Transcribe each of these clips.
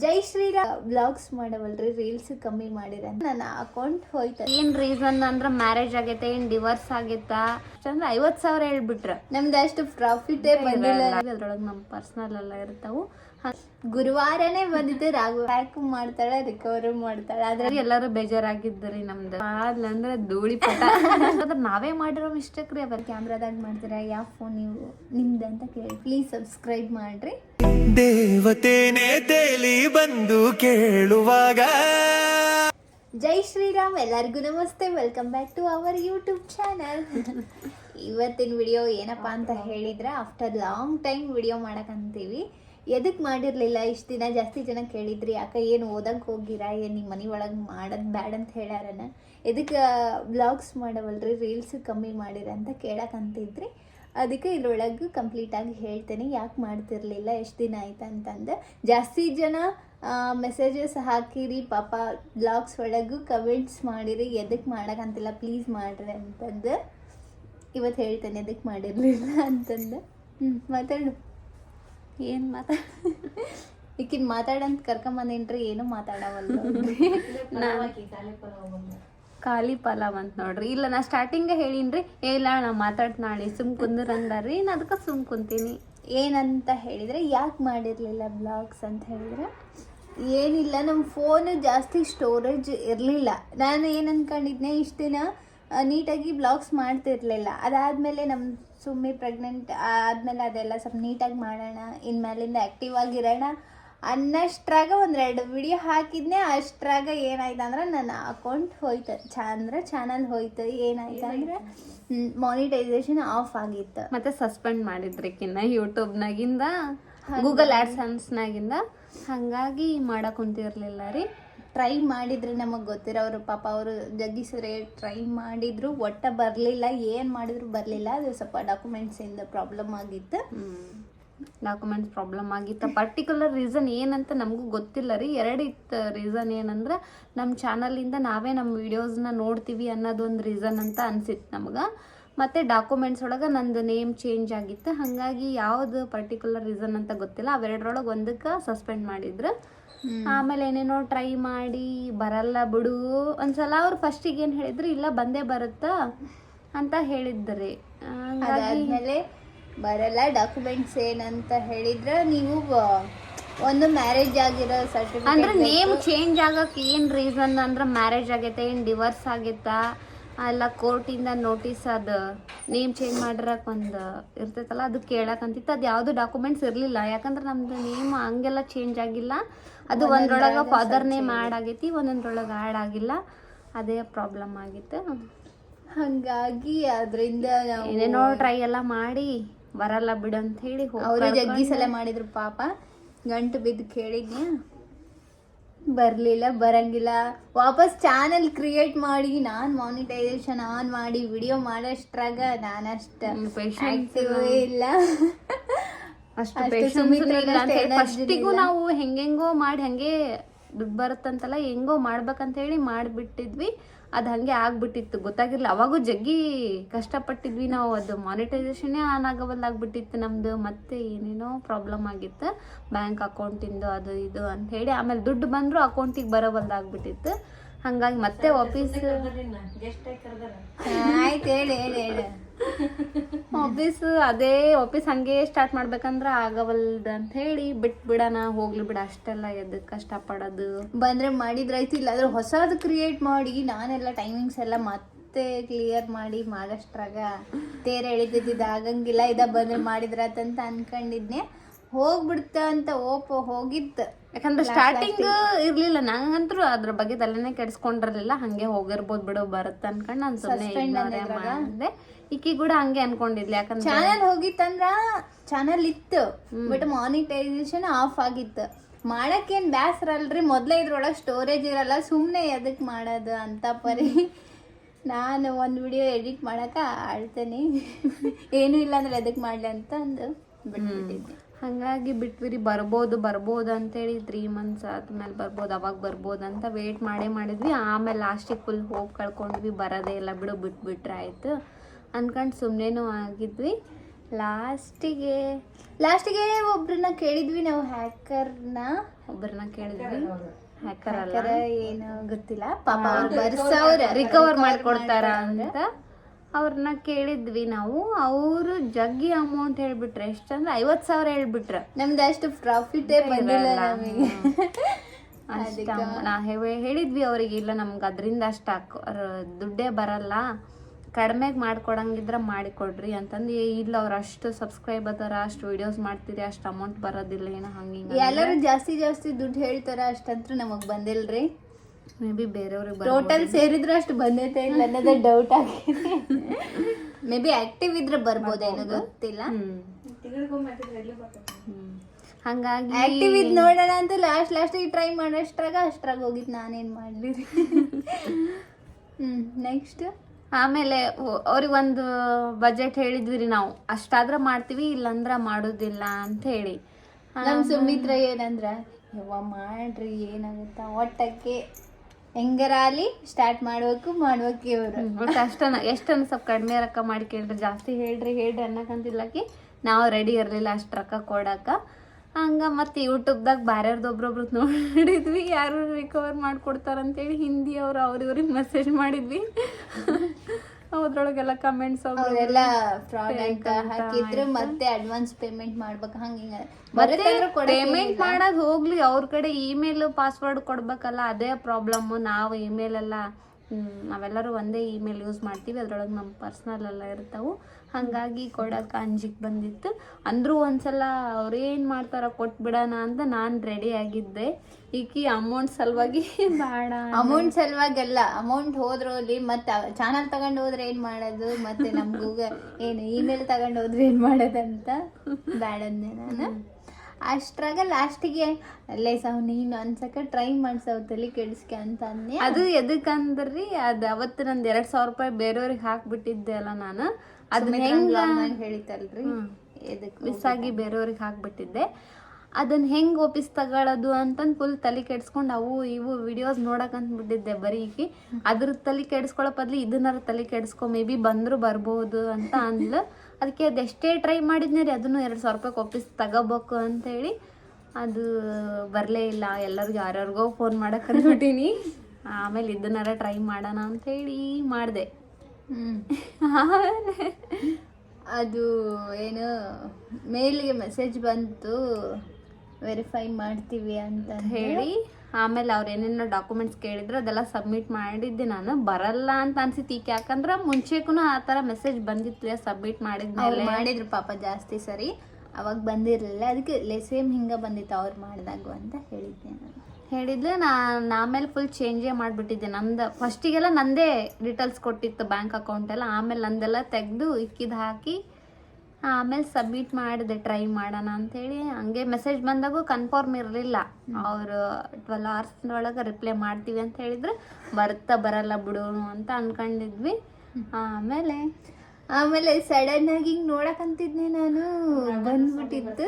ಜೈ Shriram vlogs ಮಾಡವಲ್ರಿ reels ಕಮ್ಮಿ ಮಾಡಿರ ನನ್ನ ಅಕೌಂಟ್ ಹೋಯ್ತು. ಏನ್ ರೀಸನ್ ಅಂದ್ರ ಮ್ಯಾರೇಜ್ ಆಗೈತೆ ಏನ್ ಡಿವೋರ್ಸ್ ಆಗೈತಾ? ಅಂದ್ರೆ ಐವತ್ ಸಾವಿರ ಹೇಳ್ಬಿಟ್ರ. ನಮ್ದು ಅಷ್ಟು ಪ್ರಾಫಿಟೇ ಬಂದಿಲ್ಲ. ಅದ್ರೊಳಗ್ ನಮ್ ಪರ್ಸನಲ್ ಎಲ್ಲ ಇರ್ತಾವು. ಗುರುವಾರನೇ ಬಂದಿದ್ದು ರಾಘು. ಪ್ಯಾಕ್ ಮಾಡ್ತಾಳೆ ರಿಕವರಿ ಮಾಡ್ತಾಳೆ. ಆದ್ರೆ ಎಲ್ಲರೂ ಬೇಜಾರಾಗಿದ್ದರಿ ನಮ್ದು. ಅಂದ್ರೆ ಧೂಳಿ ಪಟ. ಅದ್ರ ನಾವೇ ಮಾಡಿರೋ ಮಿಸ್ಟೇಕ್ ರೀ ಅವ್ರ ಕ್ಯಾಮ್ರಾದಾಗ ಮಾಡ್ತೀರಾ? ಯಾವ ಫೋನ್ ನೀವು? ನಿಮ್ದು ಅಂತ ಕೇಳಿ. ಪ್ಲೀಸ್ ಸಬ್ಸ್ಕ್ರೈಬ್ ಮಾಡ್ರಿ. ದೇವತೆನೆ ತೇಲಿ ಬಂದು ಕೇಳುವಾಗ. ಜೈ ಶ್ರೀರಾಮ್. ಎಲ್ಲರಿಗೂ ನಮಸ್ತೆ. Welcome back to our YouTube channel ಇವತ್ತಿನ ವಿಡಿಯೋ ಏನಪ್ಪಾ ಅಂತ ಹೇಳಿದ್ರೆ ಆಫ್ಟರ್ ಲಾಂಗ್ ಟೈಮ್ ವಿಡಿಯೋ ಮಾಡಕ್ಕಂತೀವಿ ಎದಕ್ಕೆ ಮಾಡಿರಲಿಲ್ಲ? ಇಷ್ಟು ದಿನ ಜಾಸ್ತಿ ಜನ ಕೇಳಿದ್ರಿ ಯಾಕೆ ಏನು ಓದಂಗೆ ಹೋಗಿರಾ ಏನು ನಿಮ್ಮ ಮನೆ ಒಳಗೆ ಮಾಡೋದು ಬ್ಯಾಡ್ ಅಂತ ಹೇಳ್ಯಾರನ? ಎದಕ್ಕೆ ಬ್ಲಾಗ್ಸ್ ಮಾಡವಲ್ರಿ ರೀಲ್ಸ್ ಕಮ್ಮಿ ಮಾಡಿರ ಅಂತ ಕೇಳಕ್ಕಂತಿದ್ರಿ ಅದಕ್ಕೆ ಇದ್ರೊಳಗೆ ಕಂಪ್ಲೀಟಾಗಿ ಹೇಳ್ತೇನೆ, ಯಾಕೆ ಮಾಡ್ತಿರ್ಲಿಲ್ಲ, ಎಷ್ಟು ದಿನ ಆಯ್ತು ಅಂತಂದು. ಜಾಸ್ತಿ ಜನ ಮೆಸೇಜಸ್ ಹಾಕಿರಿ, ಪಾಪ ಬ್ಲಾಗ್ಸ್ ಒಳಗೂ ಕಮೆಂಟ್ಸ್ ಮಾಡಿರಿ ಎದಕ್ಕೆ ಮಾಡೋಕ್ಕಂತಿಲ್ಲ ಪ್ಲೀಸ್ ಮಾಡ್ರಿ ಅಂತಂದು. ಇವತ್ತು ಹೇಳ್ತೇನೆ ಎದಕ್ಕೆ ಮಾಡಿರಲಿಲ್ಲ ಅಂತಂದು. ಹ್ಞೂ ಮಾತಾಡು. ಏನ್ ಮಾತಾಡ ಈಕಿನ ಮಾತಾಡಂತ ಕರ್ಕೊಂಬಂದೇನ್ರಿ ಏನು ಮಾತಾಡವಲ್ಲ ಖಾಲಿ ಪಲಾವ್ ಅಂತ ನೋಡ್ರಿ. ಇಲ್ಲ ನಾ ಸ್ಟಾರ್ಟಿಂಗ್ ಹೇಳಿನ್ರಿ ಏ ಇಲ್ಲ ನಾ ಮಾತಾಡ್ ನಾಳೆ ಸುಮ್ ಕುಂದ್ರ ಅಂದಾರ್ರಿ ನಾ ಅದಕ್ಕ ಸುಮ್ ಕುಂತೀನಿ. ಏನಂತ ಹೇಳಿದರೆ ಯಾಕೆ ಮಾಡಿರಲಿಲ್ಲ ಬ್ಲಾಗ್ಸ್ ಅಂತ ಹೇಳಿದ್ರೆ? ಏನಿಲ್ಲ ನಮ್ಮ ಫೋನು ಜಾಸ್ತಿ ಸ್ಟೋರೇಜ್ ಇರಲಿಲ್ಲ. ನಾನು ಏನು ಅನ್ಕೊಂಡಿದ್ನೆ ಇಷ್ಟು ದಿನ ನೀಟಾಗಿ ಬ್ಲಾಗ್ಸ್ ಮಾಡ್ತಿರ್ಲಿಲ್ಲ. ಅದಾದಮೇಲೆ ನಮ್ಮ ಸುಮ್ಮನೆ ಪ್ರೆಗ್ನೆಂಟ್ ಆದಮೇಲೆ ಅದೆಲ್ಲ ಸ್ವಲ್ಪ ನೀಟಾಗಿ ಮಾಡೋಣ ಇನ್ಮೇಲಿಂದ ಆ್ಯಕ್ಟಿವ್ ಆಗಿರೋಣ ಅನ್ನಷ್ಟ್ರಾಗ ಒಂದೆರಡು ವಿಡಿಯೋ ಹಾಕಿದ್ನೆ ಅಷ್ಟ್ರಾಗ ಏನಾಯ್ತು ಅಂದ್ರೆ ನನ್ನ ಅಕೌಂಟ್ ಹೋಯ್ತು. ಚಾ ಅಂದ್ರೆ ಚಾನಲ್ ಹೋಯ್ತು. ಏನಾಯ್ತು ಅಂದ್ರೆ ಮಾನಿಟೈಸೇಷನ್ ಆಫ್ ಆಗಿತ್ತು. ಮತ್ತೆ ಸಸ್ಪೆಂಡ್ ಮಾಡಿದ್ರು ಕಿನ್ನ ಯೂಟ್ಯೂಬ್ನಾಗಿಂದ ಗೂಗಲ್ ಆಡ್ಸನ್ಸ್ನಾಗಿಂದ ಹಂಗಾಗಿ ಮಾಡಕ್ಕೆ ಕುಂತಿರ್ಲಿಲ್ಲ ರೀ. ಟ್ರೈ ಮಾಡಿದ್ರೆ ನಮಗೆ ಗೊತ್ತಿರೋರು ಪಾಪ ಅವರು ಜಗ್ಗಿಸಿದ್ರೆ ಟ್ರೈ ಮಾಡಿದ್ರು, ಒಟ್ಟ ಬರಲಿಲ್ಲ, ಏನು ಮಾಡಿದ್ರು ಬರಲಿಲ್ಲ. ಅದು ಸ್ವಲ್ಪ ಡಾಕ್ಯುಮೆಂಟ್ಸಿಂದ ಪ್ರಾಬ್ಲಮ್ ಆಗಿತ್ತು. ಡಾಕ್ಯುಮೆಂಟ್ಸ್ ಪ್ರಾಬ್ಲಮ್ ಆಗಿತ್ತು. ಪರ್ಟಿಕ್ಯುಲರ್ ರೀಸನ್ ಏನಂತ ನಮಗೂ ಗೊತ್ತಿಲ್ಲ ರೀ. ಎರಡು ಇತ್ತು ರೀಸನ್ ಏನಂದ್ರೆ ನಮ್ಮ ಚಾನಲಿಂದ ನಾವೇ ನಮ್ಮ ವಿಡಿಯೋಸ್ನ ನೋಡ್ತೀವಿ ಅನ್ನೋದೊಂದು ರೀಸನ್ ಅಂತ ಅನ್ಸಿತ್ತು ನಮ್ಗೆ. ಮತ್ತು ಡಾಕ್ಯುಮೆಂಟ್ಸ್ ಒಳಗೆ ನಂದು ನೇಮ್ ಚೇಂಜ್ ಆಗಿತ್ತು. ಹಾಗಾಗಿ ಯಾವುದು ಪರ್ಟಿಕ್ಯುಲರ್ ರೀಸನ್ ಅಂತ ಗೊತ್ತಿಲ್ಲ. ಅವೆರಡರೊಳಗೆ ಒಂದಕ್ಕೆ ಸಸ್ಪೆಂಡ್ ಮಾಡಿದ್ರು. ಆಮೇಲೆ ಏನೇನೋ ಟ್ರೈ ಮಾಡಿ ಬರಲ್ಲ ಬಿಡು. ಒಂದ್ಸಲ ಅವ್ರು ಫಸ್ಟಿಗೆ ಏನು ಹೇಳಿದ್ರು ಇಲ್ಲ ಬಂದೇ ಬರುತ್ತಾ? ಅಂತ ಹೇಳಿದ್ರಿ. ಅದಾದ್ಮೇಲೆ ಬರಲ್ಲ ಡಾಕ್ಯುಮೆಂಟ್ಸ್ ಏನಂತ ಹೇಳಿದ್ರ ನೀವು ಒಂದು ಮ್ಯಾರೇಜ್ ಆಗಿರೋ ಸರ್ಟಿಫಿಕೇಟ್ ಅಂದ್ರೆ ನೇಮ್ ಚೇಂಜ್ ಆಗಕ್ಕೆ ಏನ್ ರೀಸನ್ ಅಂದ್ರೆ ಮ್ಯಾರೇಜ್ ಆಗೈತೆ ಏನ್ ಡಿವೋರ್ಸ್ ಆಗೈತಾ? ಅಲ್ಲ ಕೋರ್ಟಿಂದ ನೋಟಿಸ್ ಅದ ನೇಮ್ ಚೇಂಜ್ ಮಾಡಿರಕ್ ಒಂದ್ ಇರ್ತೈತಲ್ಲ ಅದು ಕೇಳಕ್ಕಂತಿತ್ತು ಅದು ಯಾವ್ದು ಡಾಕ್ಯುಮೆಂಟ್ಸ್ ಇರ್ಲಿಲ್ಲ. ಯಾಕಂದ್ರೆ ನಮ್ದು ನೇಮ್ ಹಂಗೆಲ್ಲ ಚೇಂಜ್ ಆಗಿಲ್ಲ. ಅದು ಒಂದ್ರೊಳಗ ಫಾದರ್ ನೇಮ್ ಆ್ಯಡ್ ಆಗೈತಿ ಒಂದೊಂದ್ರೊಳಗೆ ಆ್ಯಡ್ ಆಗಿಲ್ಲ. ಅದೇ ಪ್ರಾಬ್ಲಮ್ ಆಗಿತ್ತು. ಹಂಗಾಗಿ ಅದರಿಂದ ಏನೇನೋ ಟ್ರೈ ಎಲ್ಲ ಮಾಡಿ ಬರಲ್ಲ ಬಿಡು ಅಂತ ಹೇಳಿ ಅವರು ಜಗ್ಗಿ ಸಲ ಮಾಡಿದ್ರು ಪಾಪ. ಗಂಟು ಬಿದ್ದು ಕೇಳಿದ್ನೆ? ಬರಲಿಲ್ಲ ಬರಂಗಿಲ್ಲ. ವಾಪಸ್ ಚಾನಲ್ ಕ್ರಿಯೇಟ್ ಮಾಡಿ ನಾನು ಮಾನಿಟೈಸೇಷನ್ ಆನ್ ಮಾಡಿ ವಿಡಿಯೋ ಮಾಡೋಷ್ಟ್ರಾಗ ನಾನಷ್ಟು. ಇಲ್ಲ. ಅಷ್ಟಿಗೂ ಫಸ್ಟಿಗೂ ನಾವು ಹೆಂಗೆಂಗೋ ಮಾಡಿ ಹಂಗೆ ದುಡ್ಡು ಬರುತ್ತಂತಲ್ಲ ಹೆಂಗೋ ಮಾಡ್ಬೇಕಂತ ಹೇಳಿ ಮಾಡಿಬಿಟ್ಟಿದ್ವಿ. ಅದು ಹಾಗೆ ಆಗ್ಬಿಟ್ಟಿತ್ತು. ಗೊತ್ತಾಗಿರಲಿಲ್ಲ. ಅವಾಗೂ ಜಗ್ಗಿ ಕಷ್ಟಪಟ್ಟಿದ್ವಿ ನಾವು. ಅದು ಮಾನಿಟೈಸೇಷನ್ನೇ ಆನ್ ಆಗವಲ್ಲಾಗ್ಬಿಟ್ಟಿತ್ತು ನಮ್ದು. ಮತ್ತೆ ಏನೇನೋ ಪ್ರಾಬ್ಲಮ್ ಆಗಿತ್ತು. ಬ್ಯಾಂಕ್ ಅಕೌಂಟಿಂದು ಅದು ಇದು ಅಂತ ಹೇಳಿ ಆಮೇಲೆ ದುಡ್ಡು ಬಂದರೂ ಅಕೌಂಟಿಗೆ ಬರೋವಲ್ಲಾಗ್ಬಿಟ್ಟಿತ್ತು ಹಂಗಾಗಿ ಮತ್ತೆ ವಾಪೀಸ್ ಆಯ್ತು ಹೇಳಿ ಹೇಳಿ ಹೇಳಿ. ಆಫೀಸ್ ಅದೇ ಆಫೀಸ್ ಹಂಗೆ ಸ್ಟಾರ್ಟ್ ಮಾಡ್ಬೇಕಂದ್ರ ಆಗವಲ್ದ ಅಂತ ಹೇಳಿ ಬಿಟ್ ಬಿಡಣ ಹೋಗ್ಲಿ ಬಿಡ ಅಷ್ಟೆಲ್ಲ ಎದಕ್ ಕಷ್ಟಪಡೋದು. ಬಂದ್ರೆ ಮಾಡಿದ್ರಾಯ್ತು ಇಲ್ಲಾಂದ್ರೆ ಹೊಸದು ಕ್ರಿಯೇಟ್ ಮಾಡಿ ನಾನೆಲ್ಲ ಟೈಮಿಂಗ್ಸ್ ಎಲ್ಲ ಮತ್ತೆ ಕ್ಲಿಯರ್ ಮಾಡಿ ಮಾಡಷ್ಟ್ರಾಗ ತೇರೆ ಎಳಿದಿದ್ದಾಗಂಗಿಲ್ಲ ಆಗಂಗಿಲ್ಲ ಇದ ಬಂದ್ರೆ ಮಾಡಿದ್ರಾತಂತ ಅನ್ಕೊಂಡಿದ್ನೆ. ಹೋಗ್ಬಿಡ್ತ ಅಂತ ಓಪ ಹೋಗಿದ್ದ. ಯಾಕಂದ್ರೆ ಸ್ಟಾರ್ಟಿಂಗ್ ಇರ್ಲಿಲ್ಲ ನಂಗಂತೂ ಅದ್ರ ಬಗ್ಗೆ ತಲೆನೇ ಕೆಡಿಸ್ಕೊಂಡಿರ್ಲಿಲ್ಲ ಹಂಗೆ ಹೋಗಿರ್ಬೋದು ಬಿಡೋ ಬರುತ್ತೆ ಅನ್ಕೊಂಡ್ ನಾನು ಸುಮ್ಮನೆ ಮಾಡಿದೆ. ಈಕಿ ಕೂಡ ಹಂಗೆ ಅನ್ಕೊಂಡಿದ್ಲಿ ಯಾಕಂದ್ರೆ ಚಾನಲ್ ಹೋಗಿತ್ತಂದ್ರ ಚಾನಲ್ ಇತ್ತು ಬಟ್ ಮಾನಿಟೈಸೇಷನ್ ಆಫ್ ಆಗಿತ್ತು. ಮಾಡಕ್ಕೇನ್ ಬ್ಯಾಸರ ಅಲ್ರಿ ಮೊದ್ಲೇ ಇದ್ರೊಳಗೆ ಸ್ಟೋರೇಜ್ ಇರಲ್ಲ ಸುಮ್ಮನೆ ಎದಕ್ ಮಾಡೋದು ಅಂತ ಪರಿ. ನಾನು ಒಂದು ವಿಡಿಯೋ ಎಡಿಟ್ ಮಾಡಕ ಆಳ್ತೇನೆ. ಏನೂ ಇಲ್ಲ ಅಂದ್ರೆ ಎದಕ್ಕೆ ಮಾಡ್ಲಿ ಅಂತ ಅಂದು ಬಿಟ್ಬಿಟ್ಟಿದ್ದೆ. ಹಂಗಾಗಿ ಬಿಟ್ವಿರಿ ಬರ್ಬೋದು ಬರ್ಬೋದು ಅಂತೇಳಿ ತ್ರೀ ಮಂತ್ಸ್ ಆದ್ಮೇಲೆ ಬರ್ಬೋದು ಅವಾಗ ಬರ್ಬೋದು ಅಂತ ವೇಟ್ ಮಾಡೇ ಮಾಡಿದ್ವಿ. ಆಮೇಲೆ ಲಾಸ್ಟಿಗೆ ಫುಲ್ ಹೋಪ್ ಕಳ್ಕೊಂಡ್ವಿ ಬರೋದೇ ಇಲ್ಲ ಬಿಡು ಬಿಟ್ಬಿಟ್ರೆ ಆಯ್ತು ಅನ್ಕೊಂಡು ಸುಮ್ಮನೆನೂ ಆಗಿದ್ವಿ. ಲಾಸ್ಟಿಗೆ ಲಾಸ್ಟಿಗೆ ಒಬ್ರನ್ನ ಕೇಳಿದ್ವಿ ನಾವು ಹ್ಯಾಕರ್ನ. ಒಬ್ರನ್ನ ಕೇಳಿದ್ವಿ. ಹ್ಯಾಕರ್ ಅಲ್ಲ. ಏನು ಗೊತ್ತಿಲ್ಲ. ಪಾಪ ಅವ್ರು ಬರ್ಸವ್ರ. ರಿಕವರ್ ಮಾಡ್ಕೊಡ್ತಾರ ಅಂತ. ಅವ್ರನ್ನ ಕೇಳಿದ್ವಿ ನಾವು. ಅವರು ಜಗ್ಗಿ ಅಮೌಂಟ್ ಹೇಳ್ಬಿಟ್ರೆ. ಎಷ್ಟಂದ್ರೆ ಐವತ್ತು ಸಾವಿರ ಹೇಳ್ಬಿಟ್ರ. ನಮ್ದು ಅಷ್ಟು ಪ್ರಾಫಿಟೇ ಬಂದಿಲ್ಲ ನಮಗೆ. ನಾ ಹೇಳಿದ್ವಿ ಅವ್ರಿಗೆ ಇಲ್ಲ ನಮ್ಗೆ ಅದರಿಂದ ಅಷ್ಟು ಹಾಕೋ ದುಡ್ಡೇ ಬರಲ್ಲ. ಕಡಿಮೆಗೆ ಮಾಡ್ಕೊಡಂಗಿದ್ರೆ ಮಾಡಿಕೊಡ್ರಿ ಅಂತಂದು ಏ, ಇಲ್ಲ ಅವ್ರು ಅಷ್ಟು ಸಬ್ಸ್ಕ್ರೈಬ್ ಅದಾರ ಅಷ್ಟು ವಿಡಿಯೋಸ್ ಮಾಡ್ತೀರಿ ಅಷ್ಟು ಅಮೌಂಟ್ ಬರೋದಿಲ್ಲ ಏನೋ ಹಂಗೆ ಎಲ್ಲರೂ ಜಾಸ್ತಿ ಜಾಸ್ತಿ ದುಡ್ಡು ಹೇಳ್ತಾರ ಅಷ್ಟಂತ್ರ ನಮಗೆ ಬಂದಿಲ್ರಿ. ಮೇ ಬಿ ಬೇರೆಯವ್ರಿಗೆ ಟೋಟಲ್ ಸೇರಿದ್ರೆ ಅಷ್ಟು ಬಂದೈತೆ ಇಲ್ಲ ಅನ್ನೋದೇ ಡೌಟ್ ಆಗಿದೆ. ಮೇ ಬಿ ಆಕ್ಟಿವ್ ಇದ್ರೆ ಬರ್ಬೋದೇನೋ ಗೊತ್ತಿಲ್ಲ. ಹಂಗಾಗಿ ಆಕ್ಟಿವ್ ಇದ್ ನೋಡೋಣ ಅಂತ ಲಾಸ್ಟ್ ಲಾಸ್ಟಿಗೆ ಟ್ರೈ ಮಾಡೋಷ್ಟ್ರಾಗ ಅಷ್ಟ್ರಾಗ ಹೋಗಿದ್ ನಾನೇನು ಮಾಡಲಿ ಹ್ಞೂ ನೆಕ್ಸ್ಟ್ ಆಮೇಲೆ ಅವ್ರಿಗೆ ಒಂದು ಬಜೆಟ್ ಹೇಳಿದ್ವಿ ರೀ ನಾವು. ಅಷ್ಟಾದ್ರ ಮಾಡ್ತೀವಿ ಇಲ್ಲಂದ್ರ ಮಾಡೋದಿಲ್ಲ ಅಂತ ಹೇಳಿ. ನಮ್ಮ ಸುಮಿತ್ರ ಏನಂದ್ರ ಯವ್ವ ಮಾಡ್ರಿ ಏನಾಗುತ್ತ? ಒಟ್ಟಕ್ಕೆ ಹೆಂಗಾರ ಅಲ್ಲಿ ಸ್ಟಾರ್ಟ್ ಮಾಡ್ಬೇಕು ಮಾಡ್ಬೇಕು ಇವರು. ಅಷ್ಟನ ಎಷ್ಟನ್ನ ಸ್ವಲ್ಪ ಕಡಿಮೆ ರೊಕ್ಕ ಮಾಡಿ ಕೇಳ್ರಿ ಜಾಸ್ತಿ ಹೇಳ್ರಿ ಹೇಳ್ರಿ ಅನ್ನಕಂತಿಲ್ಲಕಿ ನಾವು ರೆಡಿ ಇರಲಿಲ್ಲ ಅಷ್ಟು ರೊಕ್ಕ ಕೊಡಕ. ಹಂಗ ಮತ್ತೆ ಯೂಟ್ಯೂಬ್ದಾಗ ಬ್ಯಾರ್ಯಾರ್ದು ಒಬ್ರೊಬ್ರು ನೋಡಿದ್ವಿ ಯಾರು ರಿಕವರ್ ಮಾಡ್ಕೊಡ್ತಾರಂತೇಳಿ ಹಿಂದಿ ಅವ್ರು ಅವ್ರಿವ್ರಿಗೆ ಮೆಸೇಜ್ ಮಾಡಿದ್ವಿ. ಅದ್ರೊಳಗೆಲ್ಲ ಕಮೆಂಟ್ಸ್ ಅವರೆಲ್ಲ ಫ್ರಾಡ್ ಅಂತ ಹಾಕಿದ್ರು ಮತ್ತೆ ಅಡ್ವಾನ್ಸ್ ಪೇಮೆಂಟ್ ಮಾಡ್ಬೇಕು ಹಂಗ ಮತ್ತೆ ಪೇಮೆಂಟ್ ಮಾಡೋದು ಹೋಗ್ಲಿ ಅವ್ರ ಕಡೆ ಇಮೇಲ್ ಪಾಸ್ವರ್ಡ್ ಕೊಡ್ಬೇಕಲ್ಲ ಅದೇ ಪ್ರಾಬ್ಲಮ್ ನಾವು ಇಮೇಲ್ ಎಲ್ಲ ನಾವೆಲ್ಲರೂ ಒಂದೇ ಇಮೇಲ್ ಯೂಸ್ ಮಾಡ್ತೀವಿ. ಅದರೊಳಗೆ ನಮ್ಮ ಪರ್ಸ್ನಲ್ ಎಲ್ಲ ಇರ್ತಾವು. ಹಾಗಾಗಿ ಕೊಡಕ್ಕೆ ಅಂಜಿಕ್ ಬಂದಿತ್ತು. ಅಂದರೂ ಒಂದ್ಸಲ ಅವ್ರೇನು ಮಾಡ್ತಾರ ಕೊಟ್ಬಿಡೋಣ ಅಂತ ನಾನು ರೆಡಿ ಆಗಿದ್ದೆ. ಈಕಿ ಅಮೌಂಟ್ ಸಲುವಾಗಿ ಬೇಡ ಅಮೌಂಟ್ ಸಲುವಾಗೆಲ್ಲ ಅಮೌಂಟ್ ಹೋದ್ರೋಲಿ ಅಲ್ಲಿ ಮತ್ತೆ ಚಾನಲ್ ತಗೊಂಡು ಹೋದ್ರೆ ಏನು ಮಾಡೋದು? ಮತ್ತೆ ನಮ್ಮ ಗೂಗಲ್ ಏನು ಇಮೇಲ್ ತಗೊಂಡು ಹೋದ್ರೆ ಏನು ಮಾಡೋದಂತ ಬೇಡಂದೆ ನಾನು. ಅಷ್ಟ್ರಾಗ ಲಾಸ್ಟಿಗೆ ಅಲ್ಲೇ ಸಾವ್ ನೀನು ಅನ್ಸಕ್ಕೆ ಟ್ರೈ ಮಾಡ್ಸವ್ ತಲೆ ಕೆಡಿಸ್ಕೆ ಅಂತ ಅಂದೆ ಅದು ಎದಕ್ಕಂದ್ರಿ ಅದು ಅವತ್ತು ನಂದು ಎರಡು ಸಾವಿರ ರೂಪಾಯಿ ಬೇರೆಯವ್ರಿಗೆ ಹಾಕ್ಬಿಟ್ಟಿದ್ದೆ ಅಲ್ಲ ನಾನು. ಅದನ್ನ ಹೆಂಗ ಹೇಳಿತಲ್ರಿ ಎದಕ್ ಮಿಸ್ ಆಗಿ ಬೇರೆಯವ್ರಿಗೆ ಹಾಕ್ಬಿಟ್ಟಿದ್ದೆ. ಅದನ್ನ ಹೆಂಗ್ ವಾಪಸ್ ತಗೊಳ್ಳೋದು ಅಂತಂದು ಫುಲ್ ತಲೆ ಕೆಡ್ಸ್ಕೊಂಡು ಅವು ಇವು ವಿಡಿಯೋಸ್ ನೋಡಕಂತ ಬಿಟ್ಟಿದ್ದೆ ಬರೀಕಿ ಅದ್ರ ತಲೆ ಕೆಡ್ಸ್ಕೊಳ್ಳೋ ಬದ್ಲು ಇದನ್ನಾರ ತಲೆ ಕೆಡ್ಸ್ಕೊ ಮೇ ಬಿ ಬಂದ್ರು ಬರ್ಬೋದು ಅಂತ ಅಂದ್ಲು. ಅದಕ್ಕೆ ಅದೆಷ್ಟೇ ಟ್ರೈ ಮಾಡಿದ್ನೇ ರೀ ಅದನ್ನು ಎರಡು ಸಾವಿರ ರೂಪಾಯಿ ವಾಪಸ್ ತಗೋಬೇಕು ಅಂತೇಳಿ ಅದು ಬರಲೇ ಇಲ್ಲ. ಎಲ್ಲರಿಗೂ ಯಾರ್ಯಾರಿಗೋ ಫೋನ್ ಮಾಡೋಕೆ ಅಂದ್ಬಿಟ್ಟಿನಿ. ಆಮೇಲೆ ಇದನ್ನಾರ ಟ್ರೈ ಮಾಡೋಣ ಅಂಥೇಳಿ ಮಾಡಿದೆ. ಅದು ಏನು ಮೇಲಿಗೆ ಮೆಸೇಜ್ ಬಂತು ವೆರಿಫೈ ಮಾಡ್ತೀವಿ ಅಂತ ಹೇಳಿ ಆಮೇಲೆ ಅವ್ರು ಏನೇನೋ ಡಾಕ್ಯುಮೆಂಟ್ಸ್ ಕೇಳಿದ್ರು ಅದೆಲ್ಲ ಸಬ್ಮಿಟ್ ಮಾಡಿದ್ದೆ ನಾನು. ಬರಲ್ಲ ಅಂತ ಅನ್ಸಿತ್ತು ಈಗ ಯಾಕಂದ್ರೆ ಮುಂಚೆಗೂ ಆ ಥರ ಮೆಸೇಜ್ ಬಂದಿತ್ತು ಸಬ್ಮಿಟ್ ಮಾಡಿದ್ಮೇಲೆ. ಮಾಡಿದ್ರು ಪಾಪ ಜಾಸ್ತಿ ಸರಿ. ಅವಾಗ ಬಂದಿರಲಿಲ್ಲ. ಅದಕ್ಕೆ ಸೇಮ್ ಹಿಂಗ ಬಂದಿತ್ತು ಅವ್ರು ಮಾಡಿದಾಗ ಅಂತ ಹೇಳಿದ್ದೆ ನಾನು. ಹೇಳಿದ್ಲೆ ನಾನು ಆಮೇಲೆ ಫುಲ್ ಚೇಂಜೇ ಮಾಡಿಬಿಟ್ಟಿದ್ದೆ. ನಮ್ದು ಫಸ್ಟಿಗೆಲ್ಲ ನಂದೇ ಡೀಟೇಲ್ಸ್ ಕೊಟ್ಟಿತ್ತು ಬ್ಯಾಂಕ್ ಅಕೌಂಟ್ ಎಲ್ಲ. ಆಮೇಲೆ ನಂದೆಲ್ಲ ತೆಗೆದು ಇಕ್ಕಿದ ಹಾಕಿ ಆಮೇಲೆ ಸಬ್ಮಿಟ್ ಮಾಡಿದೆ ಟ್ರೈ ಮಾಡೋಣ ಅಂಥೇಳಿ ಹಂಗೆ ಮೆಸೇಜ್ ಬಂದಾಗೂ ಕನ್ಫರ್ಮ್ ಇರಲಿಲ್ಲ. ಅವರು ಟ್ವೆಲ್ ಅವರ್ಸ್ ಒಳಗೆ ರಿಪ್ಲೈ ಮಾಡ್ತೀವಿ ಅಂತ ಹೇಳಿದ್ರೆ. ಬರ್ತಾ ಬರಲ್ಲ ಬಿಡು ಅಂತ ಅನ್ಕೊಂಡಿದ್ವಿ. ಆಮೇಲೆ ಆಮೇಲೆ ಸಡನ್ ಆಗಿ ಹಿಂಗೆ ನೋಡಕ್ಕಂತಿದ್ನಿ ನಾನು. ಬಂದ್ಬಿಟ್ಟಿತ್ತು.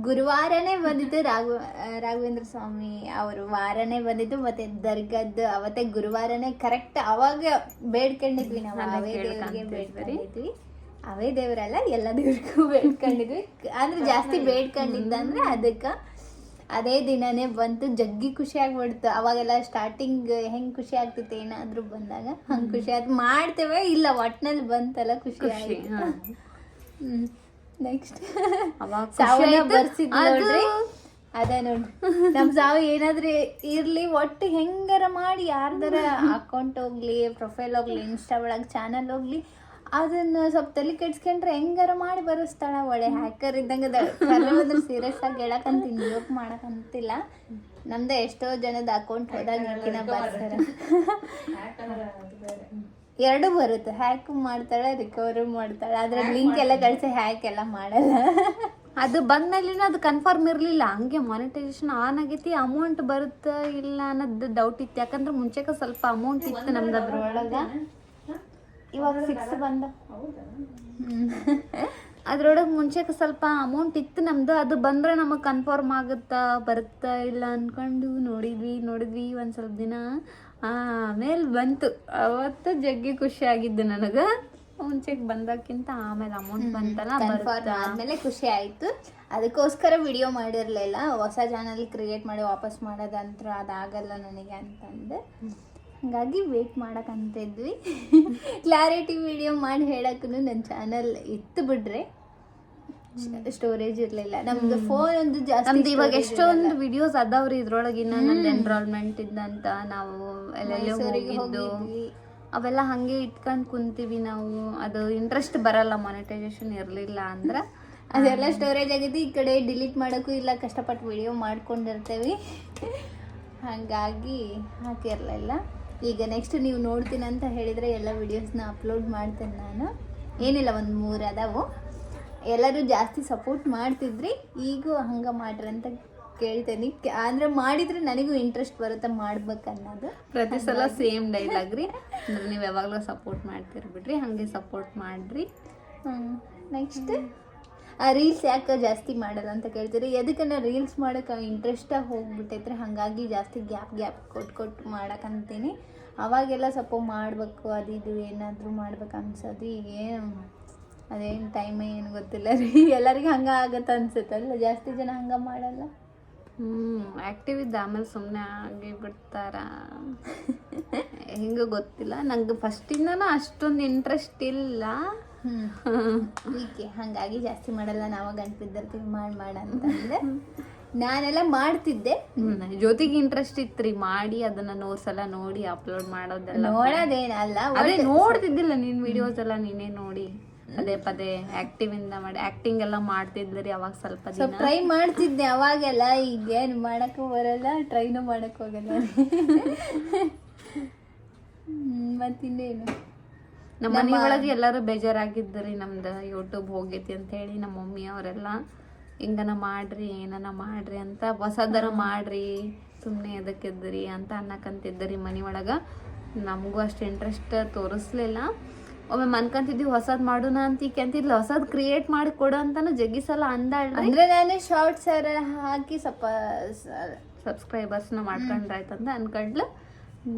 ಗುರುವಾರನೇ ಬಂದಿತ್ತು ರಾಘವ ರಾಘವೇಂದ್ರ ಸ್ವಾಮಿ ಅವರು. ವಾರನೇ ಬಂದಿತ್ತು ಮತ್ತೆ ದರ್ಗದ್ದು ಅವತ್ತೇ ಗುರುವಾರನೇ. ಕರೆಕ್ಟ್ ಅವಾಗ ಬೇಡ್ಕೊಂಡಿದ್ವಿ ನಾವು. ಬೇಡ್ಕೊಂಡಿದ್ವಿ. ಅವೇ ದೇವರಲ್ಲ ಎಲ್ಲ ದೇವ್ರಿಗೂ ಬೇಡ್ಕೊಂಡಿದ್ವಿ. ಅಂದ್ರೆ ಜಾಸ್ತಿ ಬೇಡ್ಕೊಂಡಿದ್ದಂದ್ರೆ ಅದಕ್ಕೆ ಅದೇ ದಿನನೇ ಬಂತು ಜಗ್ಗಿ ಖುಷಿ ಆಗ್ಬಿಡ್ತು. ಅವಾಗೆಲ್ಲ ಸ್ಟಾರ್ಟಿಂಗ್ ಹೆಂಗ್ ಖುಷಿ ಆಗ್ತಿತ್ತು ಏನಾದ್ರೂ ಬಂದಾಗ ಹಂಗ್ ಖುಷಿ ಆಯ್ತು. ಮಾಡ್ತೇವೆ ಇಲ್ಲ ಒಟ್ನಲ್ಲಿ ಬಂತಲ್ಲ ಖುಷಿ ಆಯ್ತು. ನೆಕ್ಸ್ಟ್ ಅವಾಗ ಖುಷಿ ನೋಡಿ ಆಯ್ತು. ಬರ್ಸಿದ್ ಅದು- ನೋಡ್ರಿ. ನಮ್ ಸಾವು ಏನಾದ್ರೂ ಇರ್ಲಿ ಒಟ್ಟು ಹೆಂಗಾರ ಮಾಡಿ ಯಾರ್ದಾರ ಅಕೌಂಟ್ ಹೋಗ್ಲಿ ಪ್ರೊಫೈಲ್ ಹೋಗ್ಲಿ ಇನ್ಸ್ಟಾ ಒಳಗ್ ಚಾನಲ್ ಹೋಗ್ಲಿ ಅದನ್ನ ಸ್ವಲ್ಪ ತಲೆ ಕೆಡ್ಸ್ಕೊಂಡ್ರೆ ಹೆಂಗಾರ ಮಾಡಿ ಬರಸ್ತಾಳ ಒಳ್ಳೆ ಹ್ಯಾಕರ್ ಇದ್ದಂಗೆ ಸೀರಿಯಸ್ ಆಗಿ ಹೇಳಕಂತೀನಿ ಜೋಕ್ ಮಾಡಕಂತಿಲ್ಲ ನಮ್ದು ಎಷ್ಟೋ ಜನದ ಅಕೌಂಟ್ ಹೋದಾಗ ಬರ್ತಾರ. ಎರಡು ಬರುತ್ತೆ. ಹ್ಯಾಕ್ ಮಾಡ್ತಾಳೆ ರಿಕವರಿ ಮಾಡ್ತಾಳೆ. ಆದ್ರೆ ಲಿಂಕ್ ಎಲ್ಲ ಕಳ್ಸಿ ಹ್ಯಾಕ್ ಎಲ್ಲ ಮಾಡಲ್ಲ. ಅದು ಬಂದ್ಮೇಲಿನ ಅದು ಕನ್ಫರ್ಮ್ ಇರಲಿಲ್ಲ. ಹಂಗೆ ಮಾನಿಟೈಸೇಷನ್ ಆನ್ ಆಗೈತಿ ಅಮೌಂಟ್ ಬರುತ್ತಾ ಇಲ್ಲ ಅನ್ನೋದು ಡೌಟ್ ಇತ್ತು. ಯಾಕಂದ್ರೆ ಮುಂಚೆಕ ಸ್ವಲ್ಪ ಅಮೌಂಟ್ ಇತ್ತು ನಮ್ದು ಅದ್ರೊಳಗೆ. ಇವಾಗ ಸಿಕ್ಸ್ ಬಂದ. ಅದ್ರೊಳಗೆ ಮುಂಚೆ ಸ್ವಲ್ಪ ಅಮೌಂಟ್ ಇತ್ತು ನಮ್ದು ಅದು ಬಂದ್ರೆ ನಮಗೆ ಕನ್ಫರ್ಮ್ ಆಗುತ್ತಾ ಬರುತ್ತಾ ಇಲ್ಲ ಅನ್ಕೊಂಡು ನೋಡಿದ್ವಿ ನೋಡಿದ್ವಿ ಒಂದು ಸ್ವಲ್ಪ ದಿನ. ಆಮೇಲೆ ಬಂತು. ಅವತ್ತು ಜಗ್ಗಿ ಖುಷಿ ಆಗಿದ್ದು ನನಗೆ. ಮುಂಚೆಗೆ ಬಂದಕ್ಕಿಂತ ಆಮೇಲೆ ಅಮೌಂಟ್ ಬಂತಲ್ಲ ಆದ್ಮೇಲೆ ಖುಷಿ ಆಯ್ತು. ಅದಕ್ಕೋಸ್ಕರ ವಿಡಿಯೋ ಮಾಡಿರಲಿಲ್ಲ. ಹೊಸ ಚಾನಲ್ ಕ್ರಿಯೇಟ್ ಮಾಡಿ ವಾಪಸ್ ಮಾಡೋದಂತ್ರ ಅದಾಗಲ್ಲ ನನಗೆ ಅಂತಂದು. ಹಾಗಾಗಿ ವೇಟ್ ಮಾಡಕ್ಕಂತಿದ್ವಿ ಕ್ಲಾರಿಟಿ ವಿಡಿಯೋ ಮಾಡಿ ಹೇಳಕ್ಕೂ ನನ್ನ ಚಾನಲ್ ಇತ್ತು ಬಿಡ್ರೆ. ಸ್ಟೋರೇಜ್ ಇರಲಿಲ್ಲ. ನಮ್ದು ಫೋನ್ ಒಂದು ಜಾಸ್ತಿ ನಮ್ದು ಇವಾಗ ಎಷ್ಟೊಂದು ವಿಡಿಯೋಸ್ ಅದಾವ್ರಿ ಇದ್ರೊಳಗೆ ನಂದು ಎನ್ರೋಲ್ಮೆಂಟ್ ಇದ್ದಂತ ನಾವು ಎಲ್ಲೆಲ್ಲೋ ಹೋಗಿದ್ದು. ಅವೆಲ್ಲ ಹಂಗೆ ಇಟ್ಕೊಂಡು ಕುಂತೀವಿ ನಾವು. ಅದು ಇಂಟ್ರೆಸ್ಟ್ ಬರಲ್ಲ ಮಾನಿಟೈಸೇಷನ್ ಇರಲಿಲ್ಲ ಅಂದ್ರೆ. ಅದೆಲ್ಲ ಸ್ಟೋರೇಜ್ ಆಗಿದ್ದು ಈ ಕಡೆ ಡಿಲೀಟ್ ಮಾಡೋಕ್ಕೂ ಇಲ್ಲ ಕಷ್ಟಪಟ್ಟು ವಿಡಿಯೋ ಮಾಡ್ಕೊಂಡಿರ್ತೇವೆ. ಹಾಗಾಗಿ ಹಾಕಿರಲಿಲ್ಲ. ಈಗ ನೆಕ್ಸ್ಟ್ ನೀವು ನೋಡ್ತೀನಿ ಅಂತ ಹೇಳಿದರೆ ಎಲ್ಲ ವಿಡಿಯೋಸ್ನ ಅಪ್ಲೋಡ್ ಮಾಡ್ತೇನೆ ನಾನು. ಏನಿಲ್ಲ ಒಂದು ಮೂರು ಅದಾವು. ಎಲ್ಲರೂ ಜಾಸ್ತಿ ಸಪೋರ್ಟ್ ಮಾಡ್ತಿದ್ರಿ ಈಗೂ ಹಂಗೆ ಮಾಡ್ರಿ ಅಂತ ಕೇಳ್ತೇನೆ. ಅಂದರೆ ಮಾಡಿದರೆ ನನಗೂ ಇಂಟ್ರೆಸ್ಟ್ ಬರುತ್ತೆ ಮಾಡ್ಬೇಕು ಅನ್ನೋದು. ಪ್ರತಿ ಸಲ ಸೇಮ್ ಡೈಲಾಗ್ ರೀ. ನೀವು ಯಾವಾಗಲೂ ಸಪೋರ್ಟ್ ಮಾಡ್ತಿರ್ಬಿಡ್ರಿ ಹಾಗೆ ಹಂಗೆ ಸಪೋರ್ಟ್ ಹ್ಞೂ ನೆಕ್ಸ್ಟ್ ಆ ರೀಲ್ಸ್ ಯಾಕೆ ಜಾಸ್ತಿ ಮಾಡಲ್ಲ ಅಂತ ಕೇಳ್ತೀರಿ? ಎದಕ್ಕೆ ನಾನು ರೀಲ್ಸ್ ಮಾಡೋಕೆ ಇಂಟ್ರೆಸ್ಟಾಗಿ ಹೋಗ್ಬಿಟ್ಟೈತ್ರಿ. ಹಾಗಾಗಿ ಜಾಸ್ತಿ ಗ್ಯಾಪ್ ಗ್ಯಾಪ್ ಕೊಟ್ಟು ಕೊಟ್ಟು ಮಾಡಕ್ಕಂತೀನಿ ಅವಾಗೆಲ್ಲ ಸ್ವಲ್ಪ ಮಾಡಬೇಕು ಅದು ಇದು ಏನಾದರೂ ಮಾಡ್ಬೇಕು ಅನ್ಸೋದು. ಏನು ಅದೇನು ಟೈಮ್ ಏನು ಗೊತ್ತಿಲ್ಲ ರೀ. ಎಲ್ಲರಿಗೂ ಹಂಗೆ ಆಗತ್ತೆ ಅನ್ಸುತ್ತಲ್ಲ ಜಾಸ್ತಿ ಜನ ಹಂಗೆ ಮಾಡಲ್ಲ? ಹ್ಞೂ ಆ್ಯಕ್ಟಿವ್ ಇದ್ದ ಆಮೇಲೆ ಸುಮ್ಮನೆ ಆಗಿ ಬಿಡ್ತಾರ. ಹಿಂಗೆ ಗೊತ್ತಿಲ್ಲ. ನಂಗೆ ಫಸ್ಟಿಂದನೂ ಅಷ್ಟೊಂದು ಇಂಟ್ರೆಸ್ಟ್ ಇಲ್ಲ. ಹೀಗೆ ಹಾಗಾಗಿ ಜಾಸ್ತಿ ಮಾಡಲ್ಲ ನಾವು ಗಂಟು ಬಿದ್ದಿರ್ತೀವಿ ಮಾಡಿ ಮಾಡ ಅಂತಂದ್ರೆ ನಾನೆಲ್ಲ ಮಾಡ್ತಿದ್ದೆ. ಜೊತೆಗೆ ಇಂಟ್ರೆಸ್ಟ್ ಇತ್ರಿ ಮಾಡಿ ಅದನ್ನ ನೂರ್ ಸಲ ನೋಡಿ ಅಪ್ಲೋಡ್ ಮಾಡೋದೆಲ್ಲ ನೋಡೋದೇನಲ್ಲ ಅದೇ ನೋಡ್ತಿದ್ದಿಲ್ಲ ನಿನ್ ವಿಡಿಯೋಸ್ ಎಲ್ಲ ನೀನೇ ನೋಡಿ. ಅದೇ ಪದೇ ಆಕ್ಟಿವ್ ಇಂದ ಮಾಡಿ ಆಕ್ಟಿಂಗ್ ಎಲ್ಲ ಮಾಡ್ತಿದ್ರಿ ಅವಾಗ ಸ್ವಲ್ಪ ಸ್ವಲ್ಪ ದಿನ ಟ್ರೈ ಮಾಡ್ತಿದ್ದೆ ಅವಾಗೆಲ್ಲ ಈಗ ಏನು ಮಾಡಕ್ಕೂ ಬರಲ್ಲ ಟ್ರೈನು ಮಾಡಕ್ ಹೋಗಲ್ಲ. ಮತ್ತಿನ್ನೇನು? ನಮ್ಮ ಮನೆ ಒಳಗೆ ಎಲ್ಲರೂ ಬೇಜಾರಾಗಿದ್ದರಿ ನಮ್ದು ಯೂಟ್ಯೂಬ್ ಹೋಗೈತಿ ಅಂತ ಹೇಳಿ ನಮ್ಮ ಮಮ್ಮಿ ಅವರೆಲ್ಲ ಹಿಂಗನ ಮಾಡ್ರಿ ಏನನ ಮಾಡ್ರಿ ಅಂತ ಹೊಸದರ ಮಾಡ್ರಿ ಸುಮ್ಮನೆ ಎದಕ್ಕಿದ್ರಿ ಅಂತ ಅನ್ನಕಂತಿದ್ದರಿ ಮನೆ ಒಳಗೆ. ನಮಗೂ ಅಷ್ಟು ಇಂಟ್ರೆಸ್ಟ್ ತೋರಿಸ್ಲಿಲ್ಲ. ಒಮ್ಮೆ ಮನ್ಕಂತಿದ್ವಿ ಹೊಸದ್ ಮಾಡೋಣ ಅಂತ ಈಕೆ ಅಂತಿದ್ಲು ಹೊಸದ್ ಕ್ರಿಯೇಟ್ ಮಾಡಿ ಕೊಡು ಅಂತಾನು ಜಗ್ಗಿ ಸಲ ಅಂದಾಳ್ರಿ. ಅಂದ್ರೆ ನಾನು ಶಾರ್ಟ್ಸ್ ಹಾಕಿ ಸ್ವಲ್ಪ ಸಬ್ಸ್ಕ್ರೈಬರ್ಸ್ನ ಮಾಡ್ಕೊಂಡ್ರಾಯ್ತಂದ ಅನ್ಕೊಂಡ್ಲ.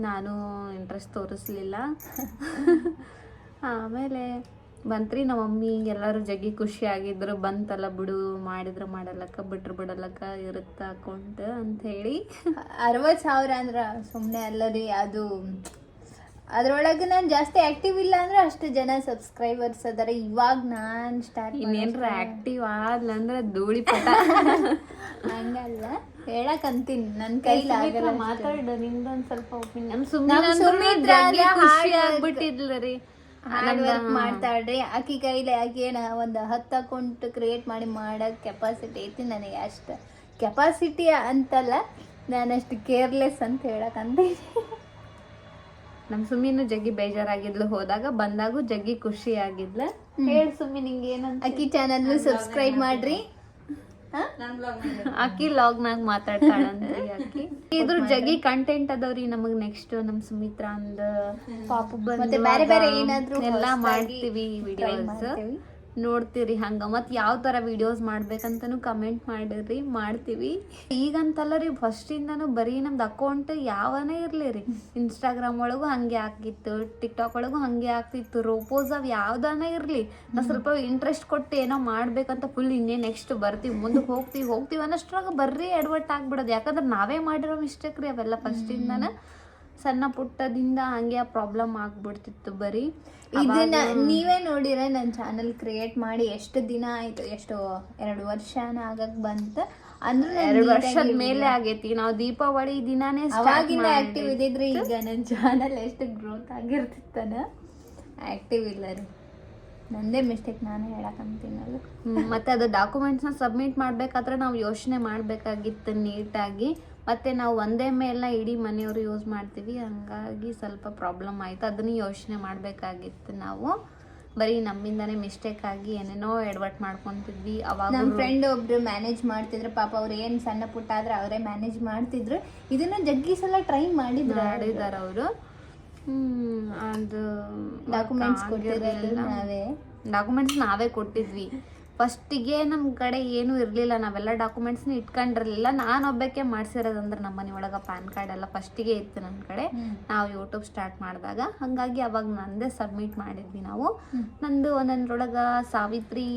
ನಾನು ಇಂಟ್ರೆಸ್ಟ್ ತೋರಿಸ್ಲಿಲ್ಲ. ಆಮೇಲೆ ಬಂತ್ರಿ ನಮ್ಮ ಮಮ್ಮಿ ಎಲ್ಲರೂ ಜಗ್ಗಿ ಖುಷಿ ಆಗಿದ್ರು ಬಂತಲ್ಲ ಬಿಡು ಮಾಡಿದ್ರೆ ಮಾಡಲಕ್ಕ ಬಿಟ್ರು ಬಿಡಲಕ್ಕ ಇರುತ್ತ ಅಕೌಂಟ್ ಅಂತ ಹೇಳಿ ಅರವತ್ತು ಸಾವಿರ ಅಂದ್ರ ಸುಮ್ಮನೆ ಅಲ್ಲ ರೀ ಅದು ಅದ್ರೊಳಗೆ ನಾನು ಜಾಸ್ತಿ ಆಕ್ಟಿವ್ ಇಲ್ಲ ಅಂದ್ರೆ ಅಷ್ಟು ಜನ ಸಬ್ಸ್ಕ್ರೈಬರ್ಸ್ ಅದಾರ. ಇವಾಗ ನಾನು ಸ್ಟಾರ್ಟ್ ಇನ್ನೇನ್ರ ಆಕ್ಟಿವ್ ಆದ್ಲ ಅಂದ್ರೆ ಧೂಳಿ ಪಟ. ಹಂಗಲ್ಲ ಹೇಳಕ್ ಅಂತೀನಿ. ನನ್ನ ಕೈಲಿ ಆಗಲ್ಲ ಮಾತಾಡ ನಿಮ್ದೊಂದ್ ಸ್ವಲ್ಪ ಒಪಿನಿಯನ್ ಸುಮ್ಮನೆ ಖುಷಿ hard ಆಗ್ಬಿಟ್ಟಿದ್ಲ ರೀ. ಹಾರ್ಡ್ ವರ್ಕ್ ಮಾಡ್ತಾಳ್ರಿ. ಆಕಿ ಕೈಲಿ ಆಕಿ ಏನ ಒಂದು ಹತ್ತು ಅಕೌಂಟ್ ಕ್ರಿಯೇಟ್ ಮಾಡಿ ಮಾಡೋ ಕೆಪಾಸಿಟಿ ಐತಿ ನನಗೆ ಅಷ್ಟು. ಕೆಪಾಸಿಟಿ ಅಂತಲ್ಲ ನಾನು ಅಷ್ಟು ಕೇರ್ಲೆಸ್ ಅಂತ ಹೇಳಕ್ಕಂತ ನಮ್ ಸುಮ್ಮಿನೂ ಜಗ್ಗಿ ಬೇಜಾರಾಗಿದ್ಲು ಹೋದಾಗ ಬಂದಾಗೂ ಜಗ್ಗಿ ಖುಷಿ ಆಗಿದ್ಲ ಹೇಳ್ ಸುಮ್ಮಿ ನಿಂಗೆ ಏನಂತ ಅಕ್ಕಿ ಚಾನಲ್ ಸಬ್ಸ್ಕ್ರೈಬ್ ಮಾಡ್ರಿ. ಹಾ? ಲಾಗ್ ನಾಗ ಮಾತಾಡ್ತಾಳಂತ್ರಿ ಅಕ್ಕಿ. ಇದ್ರ ಜಗ್ಗಿ ಕಂಟೆಂಟ್ ಅದಾವ್ರಿ ನಮಗ್ ನೆಕ್ಸ್ಟ್ ನಮ್ ಸುಮಿತ್ರಾ ಅಂದ ಪಾಪು ಬಂದ್ ಮತ್ತೆ ಬೇರೆ ಬೇರೆ ಏನಾದ್ರೂ ಎಲ್ಲಾ ಮಾಡ್ತೀವಿ ವಿಡಿಯೋಸ್ ಮಾಡ್ತೀವಿ. ನೋಡ್ತೀರಿ ಹಂಗೆ. ಮತ್ತು ಯಾವ ತರ ವಿಡಿಯೋಸ್ ಮಾಡ್ಬೇಕಂತನೂ ಕಮೆಂಟ್ ಮಾಡಿರಿ, ಮಾಡ್ತೀವಿ. ಈಗಂತಲ್ಲ ರೀ ಫಸ್ಟ್ ಇಂದಾನು ಬರೀ ನಮ್ದು ಅಕೌಂಟ್ ಯಾವನೇ ಇರ್ಲಿ ರೀ ಇನ್ಸ್ಟಾಗ್ರಾಮ್ ಒಳಗೂ ಹಂಗೆ ಆಗ್ತಿತ್ತು ಟಿಕ್ಟಾಕ್ ಒಳಗೂ ಹಂಗೆ ಆಗ್ತಿತ್ತು ರೋಪೋಸ್ ಅವ್ ಯಾವ್ದಾನ ಇರ್ಲಿ. ನಾ ಸ್ವಲ್ಪ ಇಂಟ್ರೆಸ್ಟ್ ಕೊಟ್ಟು ಏನೋ ಮಾಡ್ಬೇಕಂತ ಫುಲ್ ಇನ್ನೇ ನೆಕ್ಸ್ಟ್ ಬರ್ತೀವಿ, ಮುಂದೆ ಹೋಗ್ತೀವಿ ಹೋಗ್ತೀವಿ ಅನ್ನೋಷ್ಟ್ರಾಗ ಬರ್ರಿ ಎಡ್ವರ್ಟ್ ಆಗ್ಬಿಡೋದು. ಯಾಕಂದ್ರೆ ನಾವೇ ಮಾಡಿರೋ ಮಿಸ್ಟೇಕ್ ರೀ ಅವೆಲ್ಲ ಫಸ್ಟ್ ಇಂದಾನ. ಸಣ್ಣ ಪುಟ್ಟದಿಂದ ಹಂಗೆ ಪ್ರಾಬ್ಲಮ್ ಆಗ್ಬಿಡ್ತಿತ್ತು ಬರೀ. ಇದನ್ನ ನೀವೇ ನೋಡಿರ ನನ್ನ ಚಾನಲ್ ಕ್ರಿಯೇಟ್ ಮಾಡಿ ಎಷ್ಟು ದಿನ ಆಯ್ತು ಎಷ್ಟು ಎರಡು ವರ್ಷನ ಆಗಕ್ ಬಂತ ಅಂದ್ರೆ ಎರಡು ವರ್ಷದ ಮೇಲೆ ಆಗೈತಿ ನಾವು ದೀಪಾವಳಿ ದಿನಾನೇ ಅವಾಗಿಂದ ಆಕ್ಟಿವ್ ಇದ್ದಿದ್ರೆ ಈಗ ನನ್ನ ಚಾನಲ್ ಎಷ್ಟು ಗ್ರೋತ್ ಆಗಿರ್ತಿತ್ತನ? ಆಕ್ಟಿವ್ ಇಲ್ಲ ರೀ. ನಂದೇ ಮಿಸ್ಟೇಕ್ ನಾನೇ ಹೇಳಕ್ಕಂತೀನಲ್ಲ ಮತ್ತೆ ಅದು ಡಾಕ್ಯುಮೆಂಟ್ಸ್ನ ಸಬ್ಮಿಟ್ ಮಾಡ್ಬೇಕಾದ್ರೆ ನಾವು ಯೋಚನೆ ಮಾಡಬೇಕಾಗಿತ್ತು ನೀಟಾಗಿ ಮತ್ತೆ ನಾವು ಒಂದೇ ಮೇಲೆಲ್ಲ ಇಡೀ ಮನೆಯವರು ಯೂಸ್ ಮಾಡ್ತೀವಿ. ಹಂಗಾಗಿ ಸ್ವಲ್ಪ ಪ್ರಾಬ್ಲಮ್ ಆಯ್ತು. ಅದನ್ನು ಯೋಚನೆ ಮಾಡಬೇಕಾಗಿತ್ತು ನಾವು. ಬರೀ ನಮ್ಮಿಂದನೇ ಮಿಸ್ಟೇಕ್ ಆಗಿ ಏನೇನೋ ಎಡ್ವರ್ಟ್ ಮಾಡ್ಕೊತಿದ್ವಿ. ಅವಾಗ ನಮ್ಮ ಫ್ರೆಂಡ್ ಒಬ್ರು ಮ್ಯಾನೇಜ್ ಮಾಡ್ತಿದ್ರು. ಪಾಪ ಅವ್ರು ಏನ್ ಸಣ್ಣ ಪುಟ್ಟ ಆದ್ರೆ ಅವರೇ ಮ್ಯಾನೇಜ್ ಮಾಡ್ತಿದ್ರು. ಇದನ್ನ ಜಗ್ಗಿ ಸಲ ಟ್ರೈ ಮಾಡಿದ್ರು ಮಾಡಿದಾರ ಅವರು. ಹ್ಮ್ ಅದು ಡಾಕ್ಯುಮೆಂಟ್ಸ್ ಕೊಟ್ಟಿದ್ರೆ ನಾವೇ. ಡಾಕ್ಯುಮೆಂಟ್ಸ್ ನಾವೇ ಕೊಟ್ಟಿದ್ವಿ. ಫಸ್ಟಿಗೆ ನಮ್ಮ ಕಡೆ ಏನೂ ಇರಲಿಲ್ಲ. ನಾವೆಲ್ಲ ಡಾಕ್ಯುಮೆಂಟ್ಸ್ನ ಇಟ್ಕೊಂಡಿರಲಿಲ್ಲ. ನಾನು ಒಬ್ಬಕ್ಕೆ ಮಾಡಿಸಿರೋದಂದ್ರೆ ನಮ್ಮ ಮನೆ ಒಳಗೆ ಪ್ಯಾನ್ ಕಾರ್ಡ್ ಎಲ್ಲ ಫಸ್ಟಿಗೆ ಇತ್ತು ನನ್ನ ಕಡೆ. ನಾವು ಯೂಟ್ಯೂಬ್ ಸ್ಟಾರ್ಟ್ ಮಾಡಿದಾಗ. ಹಾಗಾಗಿ ಅವಾಗ ನಂದೇ ಸಬ್ಮಿಟ್ ಮಾಡಿದ್ವಿ ನಾವು. ನಂದು ಒಂದೊಂದ್ರೊಳಗೆ ಸಾವಿತ್ರಿ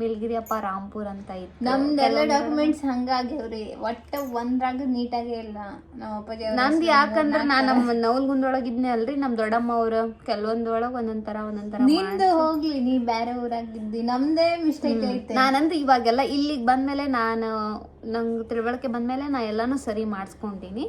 ಮೇಲ್ಗಿರಿಯಪ್ಪ ರಾಂಪುರ್ ಅಂತ ಇತ್ತು. ನಮ್ದೆಲ್ಲ ಡಾಕ್ಯುಮೆಂಟ್ಸ್ ಹಂಗಾಗ್ಯವ್ರಿ ಒಟ್ಟ ಒಂದ್ರಾಗ ನೀಟಾಗೇ ಇಲ್ಲ. ನಮ್ಮ ಅಪ್ಪಾಜಿ ಅವ್ರ ನಂದು ಯಾಕಂದ್ರೆ ನಾನು ನಮ್ಮ ನವಲ್ಗುಂದೊಳಗೆ ಇದ್ನೇ ಅಲ್ರಿ ನಮ್ಮ ದೊಡ್ಡಮ್ಮ ಅವ್ರ ಕೆಲವೊಂದೊಳಗೆ ಒಂದೊಂದ್ ತರ ಒಂದೊಂದ್ ನಿಂದು ಹೋಗ್ಲಿ ನೀ ಬೇರೆ ಊರಾಗಿದ್ದಿ ನಮ್ದೇ ಮಿಸ್ಟೇಕ್ ಐತೆ. ನಾನಂದ್ರೆ ಇವಾಗೆಲ್ಲ ಇಲ್ಲಿಗೆ ಬಂದ್ಮೇಲೆ ನಾನು ನಂಗೆ ತಿಳುವಳಿಕೆ ಬಂದ್ಮೇಲೆ ನಾ ಎಲ್ಲಾನು ಸರಿ ಮಾಡಿಸ್ಕೊಂತೀನಿ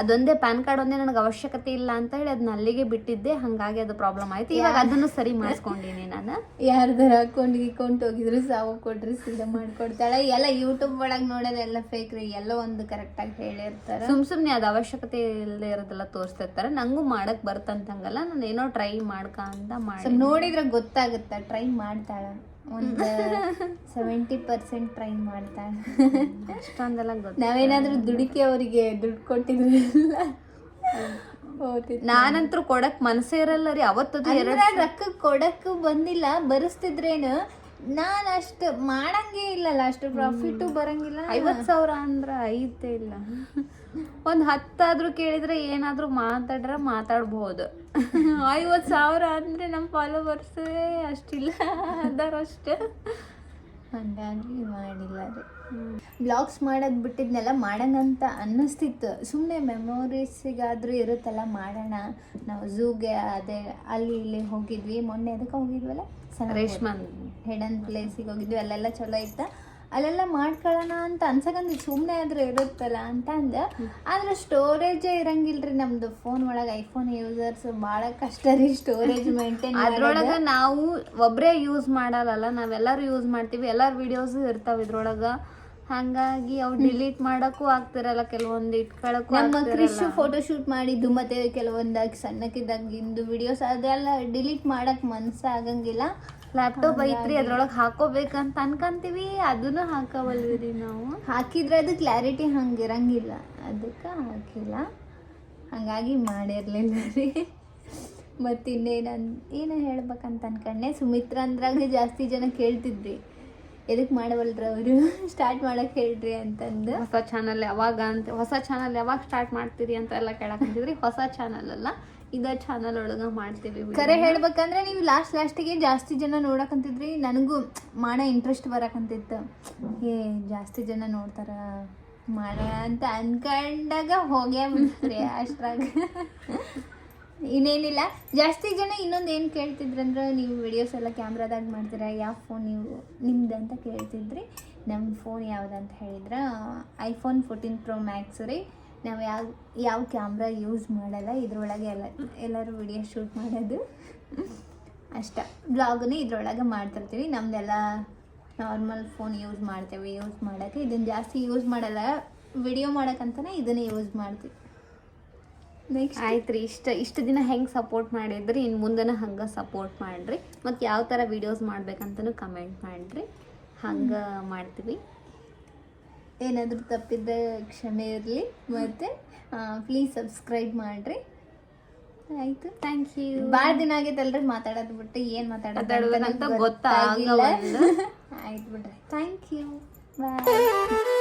ಅದೊಂದೇ ಪ್ಯಾನ್ ಕಾರ್ಡ್ ಒಂದೇ ನನಗೆ ಅವಶ್ಯಕತೆ ಇಲ್ಲ ಅಂತ ಹೇಳಿ ಅದನ್ನ ಅಲ್ಲಿಗೆ ಬಿಟ್ಟಿದ್ದೆ ಹಂಗಾಗಿ ಅದು ಪ್ರಾಬ್ಲಮ್ ಆಯ್ತು. ಇವಾಗ ಅದನ್ನು ಸರಿ ಮಾಡಿಸ್ಕೊಂಡಿನಿ ನಾನು. ಯಾರ್ದಾರ ಅಕೌಂಟ್ ಗಿಕೌಂಟ್ ಹೋಗಿದ್ರು ಸಾವು ಕೊಡ್ರಿ ಸೀದ ಮಾಡ್ಕೊಡ್ತಾಳೆ. ಎಲ್ಲ ಯೂಟ್ಯೂಬ್ ಒಳಗ್ ನೋಡೋದೆಲ್ಲ ಫೇಕ್ ರೀ ಎಲ್ಲ ಒಂದು ಕರೆಕ್ಟ್ ಆಗಿ ಹೇಳಿರ್ತಾರೆ. ಸುಮ್ ಸುಮ್ನೆ ಅದು ಅವಶ್ಯಕತೆ ಇಲ್ಲದೆ ಇರೋದೆಲ್ಲ ತೋರಿಸ್ತಿರ್ತಾರೆ. ನಂಗೂ ಮಾಡಕ್ ಬರ್ತಂತಂಗಲ್ಲ ನಾನು ಏನೋ ಟ್ರೈ ಮಾಡ್ಕ ಅಂತ ಮಾಡಿ ನೋಡಿದ್ರೆ ಗೊತ್ತಾಗುತ್ತ ಟ್ರೈ ಮಾಡ್ತಾಳ. ಒಂದು ಸೆವೆಂಟಿ ಪರ್ಸೆಂಟ್ ಟ್ರೈ ಮಾಡ್ತಾಳ ಅಷ್ಟೊಂದೆಲ್ಲ ಗೊತ್ತು ನಾವೇನಾದ್ರೂ ದುಡುಕಿ ಅವರಿಗೆ ದುಡ್ಡು ಹೋಗ್ತಿತ್ತು. ನಾನಂತರೂ ಕೊಡಕ್ ಮನಸ್ಸೇ ಇರಲ್ಲ ರೀ ಅವತ್ತದು ಎರಡು ರೊಕ್ಕ ಕೊಡಕ್ ಬಂದಿಲ್ಲ ಬರಿಸ್ತಿದ್ರೇನು ನಾನ್ ಅಷ್ಟು ಮಾಡಂಗೆ ಇಲ್ಲಲ್ಲ ಅಷ್ಟು ಪ್ರಾಫಿಟ್ ಬರಂಗಿಲ್ಲ. ಐವತ್ತು ಸಾವಿರ ಅಂದ್ರೆ ಐತೆ ಇಲ್ಲ. ಒಂದು ಹತ್ತಾದ್ರೂ ಕೇಳಿದ್ರೆ ಏನಾದ್ರೂ ಮಾತಾಡ್ರೆ ಮಾತಾಡ್ಬೋದು. ಐವತ್ತು ಸಾವಿರ ಅಂದ್ರೆ ನಮ್ಮ ಫಾಲೋವರ್ಸೇ ಅಷ್ಟಿಲ್ಲ ಅದರಷ್ಟೇ. ಅಷ್ಟೇ ಹಂಗಾಗಿ ಮಾಡಿಲ್ಲ ರೀ ಬ್ಲಾಗ್ಸ್ ಮಾಡೋದು ಬಿಟ್ಟಿದ್ನೆಲ್ಲ ಮಾಡೋಣಂತ ಅನ್ನಿಸ್ತಿತ್ತು. ಸುಮ್ಮನೆ ಮೆಮೊರೀಸಿಗಾದರೂ ಇರುತ್ತಲ್ಲ ಮಾಡೋಣ. ನಾವು ಝೂಗೆ ಅದೇ ಅಲ್ಲಿ ಇಲ್ಲಿ ಹೋಗಿದ್ವಿ. ಮೊನ್ನೆ ಅದಕ್ಕೆ ಹೋಗಿದ್ವಲ್ಲ? ರೇಷ್ಮನ್. ಹೆಡನ್ ಪ್ಲೇಸಿಗೆ ಹೋಗಿದ್ವಿ. ಅಲ್ಲೆಲ್ಲ ಚಲೋ ಇತ್ತು. ಅಲ್ಲೆಲ್ಲ ಮಾಡ್ಕೊಳ್ಳೋಣ ಅಂತ ಅನ್ಸಕಂದು ಸುಮ್ಮನೆ ಆದ್ರೂ ಇರುತ್ತಲ್ಲ ಅಂತ ಅಂದ. ಆದ್ರೆ ಸ್ಟೋರೇಜೇ ಇರಂಗಿಲ್ರಿ ನಮ್ದು ಫೋನ್ ಒಳಗೆ ಐಫೋನ್ ಯೂಸರ್ಸ್ ಭಾಳ ಕಷ್ಟ ರೀ ಸ್ಟೋರೇಜ್ ಮೇಂಟೈನ್ ಅದ್ರೊಳಗ ನಾವು ಒಬ್ರೇ ಯೂಸ್ ಮಾಡಲ್ಲ ನಾವೆಲ್ಲರೂ ಯೂಸ್ ಮಾಡ್ತೀವಿ ಎಲ್ಲರ ವಿಡಿಯೋಸ್ ಇರ್ತಾವ ಇದ್ರೊಳಗ. ಹಂಗಾಗಿ ಅವು ಡಿಲೀಟ್ ಮಾಡಕ್ಕೂ ಆಗ್ತಿರಲ್ಲ ಕೆಲವೊಂದು ಇಟ್ಕೊಳಕ್ಕೂ ನಮ್ಮ ಕ್ರಿಶ್ ಫೋಟೋ ಶೂಟ್ ಮಾಡಿದ್ದು ಮತ್ತೆ ಕೆಲವೊಂದಾಗಿ ಸಣ್ಣಕ್ಕಿದ್ದಂಗೆ ಇಂದು ವಿಡಿಯೋಸ್ ಅದೆಲ್ಲ ಡಿಲೀಟ್ ಮಾಡಕ್ ಮನ್ಸ ಆಗಂಗಿಲ್ಲ. ಲ್ಯಾಪ್ಟಾಪ್ ಐತ್ರಿ ಅದ್ರೊಳಗೆ ಹಾಕೋಬೇಕಂತ ಅನ್ಕಂತೀವಿ ಅದನ್ನು ಹಾಕವಲ್ವಿ ನಾವು. ಹಾಕಿದ್ರೆ ಅದು ಕ್ಲಾರಿಟಿ ಹಂಗಿರಂಗಿಲ್ಲ. ಅದಕ್ಕೆ ಹಾಕಿಲ್ಲ. ಹಂಗಾಗಿ ಮಾಡಿರ್ಲಿಲ್ಲ ರೀ. ಮತ್ತು ಇನ್ನೇನು ಏನು ಹೇಳ್ಬೇಕಂತ ಅನ್ಕೊಂಡೆ. ಸುಮಿತ್ರ ಅಂದ್ರಾಗೆ ಜಾಸ್ತಿ ಜನ ಕೇಳ್ತಿದ್ರಿ. ಎದಕ್ಕೆ ಮಾಡವಲ್ರ ಅವರು? ಸ್ಟಾರ್ಟ್ ಮಾಡಕ್ಕೆ ಹೇಳ್ರಿ ಅಂತಂದು. ಹೊಸ ಚಾನಲ್ ಯಾವಾಗ ಅಂತ ಹೊಸ ಚಾನಲ್ ಯಾವಾಗ ಸ್ಟಾರ್ಟ್ ಮಾಡ್ತೀರಿ ಅಂತ ಎಲ್ಲ ಕೇಳಕಂತಿದ್ರಿ ಹೊಸ ಚಾನಲ್ ಅಲ್ಲ ಇದ ಚಾನಲ್ ಒಳಗ ಮಾಡ್ತೀವಿ. ಕರೆ ಹೇಳ್ಬೇಕಂದ್ರೆ ನೀವು ಲಾಸ್ಟ್ ಲಾಸ್ಟಿಗೆ ಜಾಸ್ತಿ ಜನ ನೋಡಕಂತಿದ್ರಿ ನನಗೂ ಮಾಡ ಇಂಟ್ರೆಸ್ಟ್ ಬರಕಂತಿತ್ತು ಏ ಜಾಸ್ತಿ ಜನ ನೋಡ್ತಾರ ಮಾಡ ಅಂತ ಅನ್ಕೊಂಡಾಗ ಹೋಗೇ ಬಿಡ್ತೀರಿ ಅಷ್ಟ್ರಾಗ. ಇನ್ನೇನಿಲ್ಲ. ಜಾಸ್ತಿ ಜನ ಇನ್ನೊಂದು ಏನು ಕೇಳ್ತಿದ್ರಂದ್ರೆ ನೀವು ವಿಡಿಯೋಸ್ ಎಲ್ಲ ಕ್ಯಾಮ್ರಾದಾಗ ಮಾಡ್ತೀರಾ, ಯಾವ ಫೋನ್ ನೀವು ನಿಮ್ದು ಅಂತ ಕೇಳ್ತಿದ್ರಿ. ನಮ್ಮ ಫೋನ್ ಯಾವುದಂತ ಹೇಳಿದ್ರೆ ಐಫೋನ್ ಫೋರ್ಟೀನ್ ಪ್ರೋ ಮ್ಯಾಕ್ಸ್ ರೀ. ನಾವು ಯಾವ ಯಾವ ಕ್ಯಾಮ್ರಾ ಯೂಸ್ ಮಾಡಲ್ಲ, ಇದ್ರೊಳಗೆ ಎಲ್ಲ, ಎಲ್ಲರೂ ವಿಡಿಯೋ ಶೂಟ್ ಮಾಡೋದು. ಅಷ್ಟ. ಬ್ಲಾಗನ್ನು ಇದ್ರೊಳಗೆ ಮಾಡ್ತಿರ್ತೀವಿ. ನಮ್ದೆಲ್ಲ ನಾರ್ಮಲ್ ಫೋನ್ ಯೂಸ್ ಮಾಡ್ತೇವೆ ಯೂಸ್ ಮಾಡೋಕ್ಕೆ. ಇದನ್ನು ಜಾಸ್ತಿ ಯೂಸ್ ಮಾಡಲ್ಲ ವಿಡಿಯೋ ಮಾಡೋಕ್ಕಂತಲೇ ಇದನ್ನೇ ಯೂಸ್ ಮಾಡ್ತೀವಿ. ನೆಕ್ಸ್ಟ್ ರೀ ಇಷ್ಟ ಇಷ್ಟು ದಿನ ಹೆಂಗೆ ಸಪೋರ್ಟ್ ಮಾಡಿದ್ರಿ ಇನ್ನು ಮುಂದನ ಹಂಗೆ ಸಪೋರ್ಟ್ ಮಾಡ್ರಿ. ಮತ್ತು ಯಾವ ತರ ವಿಡಿಯೋಸ್ ಮಾಡ್ಬೇಕಂತನೂ ಕಮೆಂಟ್ ಮಾಡ್ರಿ. ಹಂಗೆ ಮಾಡ್ತೀವಿ. ಏನಾದರೂ ತಪ್ಪಿದ್ದ ಕ್ಷಮೆ ಇರಲಿ. ಮತ್ತು ಪ್ಲೀಸ್ ಸಬ್ಸ್ಕ್ರೈಬ್ ಮಾಡಿರಿ. ಆಯಿತು. ಥ್ಯಾಂಕ್ ಯು ಭಾಳ ದಿನ ಆಗೈತಲ್ರಿ ಮಾತಾಡೋದು ಬಿಟ್ಟು ಏನು ಮಾತಾಡೋದು ಗೊತ್ತಾಗವಲ್ದು. ಗೊತ್ತಾಗಿಲ್ಲ. ಆಯ್ತು ಬಿಡ್ರಿ. Thank you bye